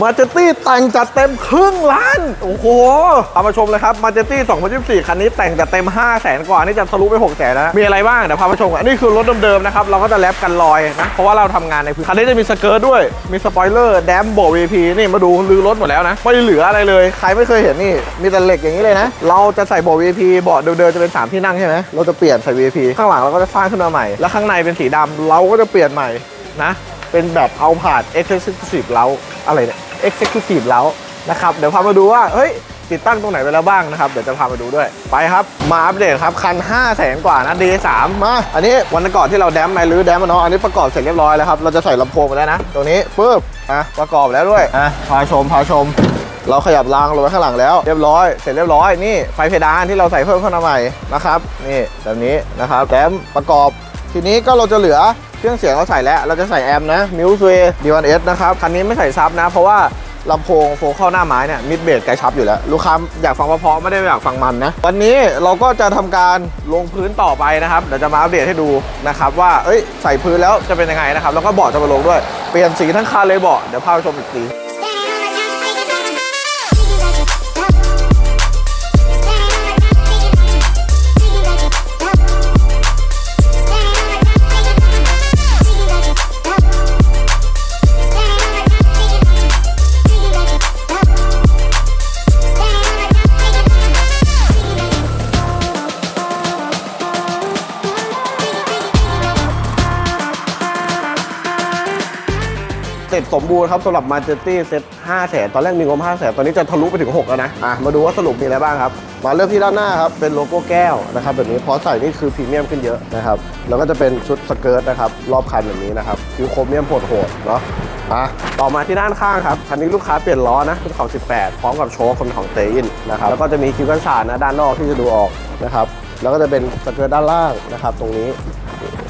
มาเจตี้แต่งจัดเต็มครึ่งล้าน โอ้โห เอามาชมเลยครับมาเจตี้2024 คันนี้แต่งจัดเต็ม 5 0 0แสนกว่า นี่จะทะลุไป 6 0แสนแล้วนะมีอะไรบ้าง เดี๋ยวพามาชมกันอัน นี่คือรถเดิมๆนะครับ เราก็จะแรปกันลอยนะ เพราะว่าเราทำงานในพื้นคันนี้จะมีสเกิร์ตด้วย มีสปอยเลอร์ แดมโบ VP นี่มาดูลือรถหมดแล้วนะ ไม่เหลืออะไรเลย ใครไม่เคยเห็นนี่ มีแต่เหล็กอย่างนี้เลยนะ เราจะใส่โบ VP เบาะเดิมๆจะเป็น 3 ที่นั่งใช่ไหมเราจะเปลี่ยนใส่ VP ข้างหลังเราก็จะสร้างขึ้นมาใหม่ แล้วข้างในเป็นสีดำเราก็จะเปลี่ยนใหม่นะ เป็นแบบเอาผ่าน Exclusive เล้าอะไรเนี่ย Executive เล้านะครับเดี๋ยวพามาดูว่าเฮ้ยติดตั้งตรงไหนไปแล้วบ้างนะครับ เดี๋ยวจะพามาดูด้วยไปครับ มาอัปเดตครับ คัน 5 0 0แสนกว่านะ D3 มา อันนี้วันก่อนที่เราแดมมาหรือแดมมาเนาะอันนี้ประกอบเสร็จเรียบร้อยแล้วครับ เราจะใส่ลำโพงไปแล้วนะ ตรงนี้ปึ๊บอะประกอบแล้วด้วยอะพาชมพาชม เราขยับรางลงไปข้างหลังแล้วเรียบร้อยเสร็จเรียบร้อยนี่ไฟเพดานที่เราใส่เพิ่มเข้ามาใหม่นะครับนี่แบบนี้นะครับแดมประกอบทีนี้ก็เราจะเหลือ เครื่องเสียงเราใส่แล้ว เราจะใส่แอมป์นะมิวส์เวย์ดีวันเอสนะครับคันนี้ไม่ใส่ซับนะ เพราะว่าลำโพงโฟเข้าหน้าไม้เนี่ยมิดเบสไกลชับอยู่แล้ว ลูกค้าอยากฟังเพราะๆไม่ได้อยากฟังมันนะ วันนี้เราก็จะทำการลงพื้นต่อไปนะครับเดี๋ยวจะมาอัปเดตให้ดูนะครับว่าเอ้ยใส่พื้นแล้วจะเป็นยังไงนะครับแล้วก็เบาะจะมาลงด้วย เปลี่ยนสีทั้งคันเลยเบาะเดี๋ยวพาไปชมอีกที เสร็จสมบูรณ์ครับสำหรับมาเจตี้เซ็ต5แสนตอนแรกมีงบ5แสนตอนนี้จะทะลุไปถึง 6 แล้วนะอะมาดูว่าสรุปมีอะไรบ้างครับ มาเริ่มที่ด้านหน้าครับ เป็นโลโก้แก้วนะครับแบบนี้พอใส่นี่คือพรีเมียมขึ้นเยอะนะครับ แล้วก็จะเป็นชุดสเกิร์ตนะครับ รอบคันแบบนี้นะครับคิวโครเมียมโหดๆเนาะอะต่อมาที่ด้านข้างครับ คันนี้ลูกค้าเปลี่ยนล้อนะเป็นของ 18 พร้อมกับโชว์คนของเตอินนะครับแล้วก็จะมีคิวกันสาดนะด้านนอกที่จะดูออกนะครับแล้วก็จะเป็นสเกิร์ตด้านล่างนะครับตรงนี้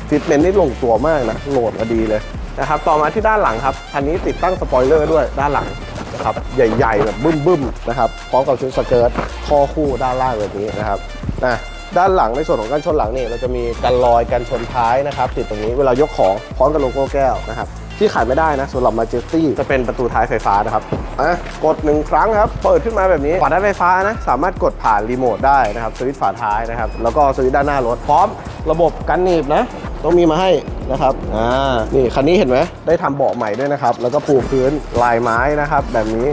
ฟิตเมนต์นี่ลงตัวมากนะโหลดมาดีเลย นะครับต่อมาที่ด้านหลังครับคันนี้ติดตั้งสปอยเลอร์ด้วยด้านหลังนะครับใหญ่ๆแบบบึ้มๆนะครับพร้อมกับชุดสเกิร์ตท่อคู่ด้านล่างแบบนี้นะครับนะด้านหลังในส่วนของกันชนหลังนี่เราจะมีกันรอยกันชนท้ายนะครับติดตรงนี้เวลายกของพร้อมกับโลโก้แก้วนะครับที่ขายไม่ได้นะสำหรับ Majesty จะเป็นประตูท้ายไฟฟ้านะครับอะกดหนึ่งครั้งครับ เปิดขึ้นมาแบบนี้ฝาท้ายไฟฟ้านะสามารถกดผ่านรีโมทได้นะครับสวิตช์ฝาท้ายนะครับแล้วก็สวิตช์ด้านหน้ารถพร้อมระบบกันหนีบนะต้องมีมาให้ นะครับอ่านี่คันนี้เห็นไหมได้ทำเบาะใหม่ด้วยนะครับ แล้วก็ปูพื้นลายไม้นะครับ แบบนี้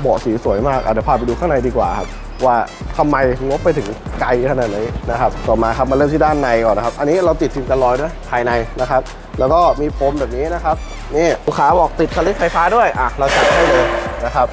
เบาะสีสวยมากเดี๋ยวพาไปดูข้างในดีกว่าครับว่าทำไมงบไปถึงไกลขนาดนี้นะครับ ต่อมาครับมาเริ่มที่ด้านในก่อนนะครับ อันนี้เราติดฟิล์มกันรอยด้วยภายในนะครับ แล้วก็มีพรมแบบนี้นะครับ นี่ลูกค้าบอกติดสลิปไฟฟ้าด้วยอะเราจัดให้เลยนะครับ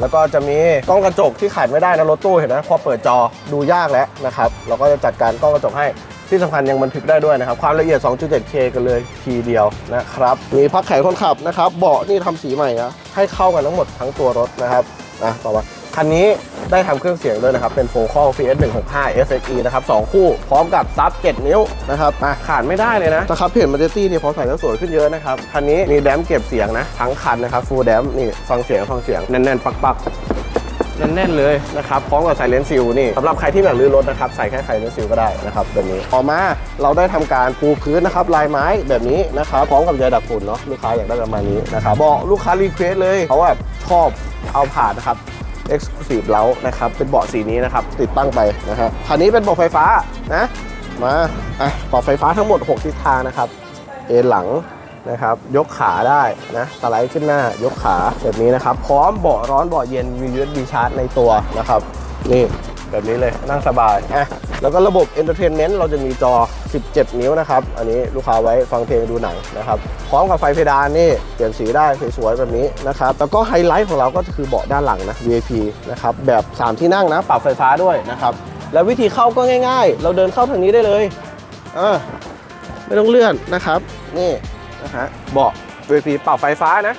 แล้วก็จะมีกล้องกระจกที่ขาดไม่ได้นะรถตู้เห็นไหมพอเปิดจอดูยากแล้วนะครับ เราก็จะจัดการกล้องกระจกให้ ที่สำคัญยังบันทึกได้ด้วยนะครับ ความละเอียด 2.7K กันเลยทีเดียวนะครับ มีพักแขนคนขับนะครับ เบาะนี่ทำสีใหม่นะให้เข้ากันทั้งหมดทั้งตัวรถนะครับอะต่อมาคันนี้ได้ทำเครื่องเสียงด้วยนะครับ เป็นโฟคอล PS 165 SXE นะครับ2คู่พร้อมกับซับ 7 นิ้วนะครับอะขาดไม่ได้เลยนะนะครับเพจมาเจตี้เนี่ยพอใส่แล้วสวยขึ้นเยอะนะครับ คันนี้มีแดมเก็บเสียงนะ ทั้งคันนะครับฟูลแดมนี่ฟังเสียงฟังเสียงแน่นๆปักๆ แน่นๆเลยนะครับพร้อมกับไซเลนส์ซิลนี่สำหรับใครที่อยากรื้อรถนะครับใส่แค่ไซเลนส์ซิลก็ได้นะครับแบบนี้ต่อมาเราได้ทำการปูพื้นนะครับลายไม้แบบนี้นะครับพร้อมกับใยดักฝุ่นเนาะลูกค้าอยากได้ประมาณนี้นะครับบอกลูกค้ารีเควสเลยเขาแบบชอบเอาผ่านนะครับ Exclusive เล้านะครับเป็นเบาะสีนี้นะครับติดตั้งไปนะฮะคันนี้เป็นเบาะไฟฟ้านะมาอะเบาะไฟฟ้าทั้งหมด 6 ทิศทางนะครับเอนหลัง นะครับ ยกขาได้นะสไลด์ขึ้นหน้ายกขาแบบนี้นะครับ พร้อมเบาะร้อนเบาะเย็นมี USB ชาร์จในตัวนะครับ นี่แบบนี้เลยนั่งสบายอะแล้วก็ระบบ Entertainment เราจะมีจอ 17 นิ้วนะครับ อันนี้ลูกค้าไว้ฟังเพลงดูหนังนะครับ พร้อมกับไฟเพดานนี่ เปลี่ยนสีได้สวยๆแบบนี้นะครับ แล้วก็ไฮไลท์ของเราก็คือเบาะด้านหลังนะ VIP นะครับ แบบ 3 ที่นั่งนะ ปรับไฟฟ้าด้วยนะครับ แล้ววิธีเข้าก็ง่ายๆ เราเดินเข้าทางนี้ได้เลยอ่าไม่ต้องเลื่อนนะครับ นี่ นะฮะเบาะ VIP ปรับไฟฟ้านะ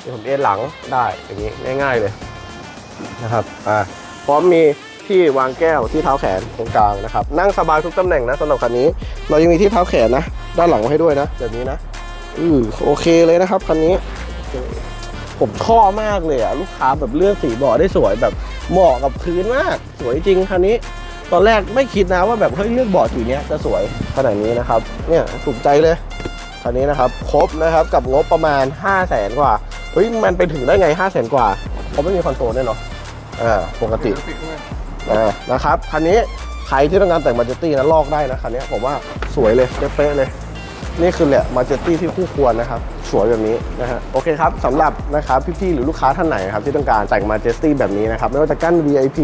เดี๋ยวผมเอนหลังได้อย่างนี้ง่าย ๆเลยนะครับอ่าพร้อมมีที่วางแก้วที่เท้าแขนตรงกลางนะครับ นั่งสบายทุกตำแหน่งนะสำหรับคันนี้ เรายังมีที่เท้าแขนนะ ด้านหลังไว้ให้ด้วยนะแบบนี้นะอือโอเคเลยนะครับคันนี้ ผมชอบมากเลยอะลูกค้าแบบเลือกสีเบาะได้สวยแบบเหมาะกับพื้นมาก สวยจริงคันนี้ ตอนแรกไม่คิดนะว่าแบบเฮ้ยเลือกเบาะสีเนี้ยจะสวยขนาดนี้นะครับ เนี่ยถูกใจเลย คันนี้นะครับครบนะครับกับงบประมาณ 5 0 0แสนกว่าเฮ้ยมันไปถึงได้ไง 5 0 0แสนกว่าเขาไม่มีคอนโซลด้วยเนาะอ่าปกติอ่านะครับคันนี้ใครที่ต้องการแต่งมาเจตี้นะลอกได้นะคันนี้ผมว่าสวยเลยเป๊ะๆเลย นี่คือแหละมาเจตี้ที่คู่ควรนะครับส วยแบบนี้นะฮะโอเคครับสำหรับนะครับพี่ๆหรือลูกค้าท่านไหนครับที่ต้องการแต่งมาเจสตี้แบบนี้นะครับไม่ว่าจะกั้น VIP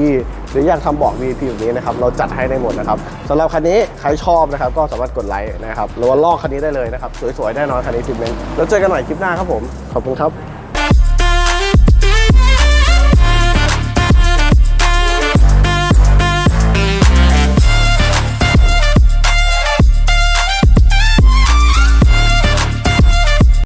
หรืออยากทำบอก VIP แบบนี้นะครับเราจัดให้ได้หมดนะครับสำหรับคันนี้ใครชอบนะครับก็สามารถกดไลค์นะครับหรือว่าลอกคันนี้ได้เลยนะครับสวยๆแน่นอนคันนี้ฟิตเมนต์แล้วเจอกันใหม่คลิปหน้าครับผมขอบคุณครับ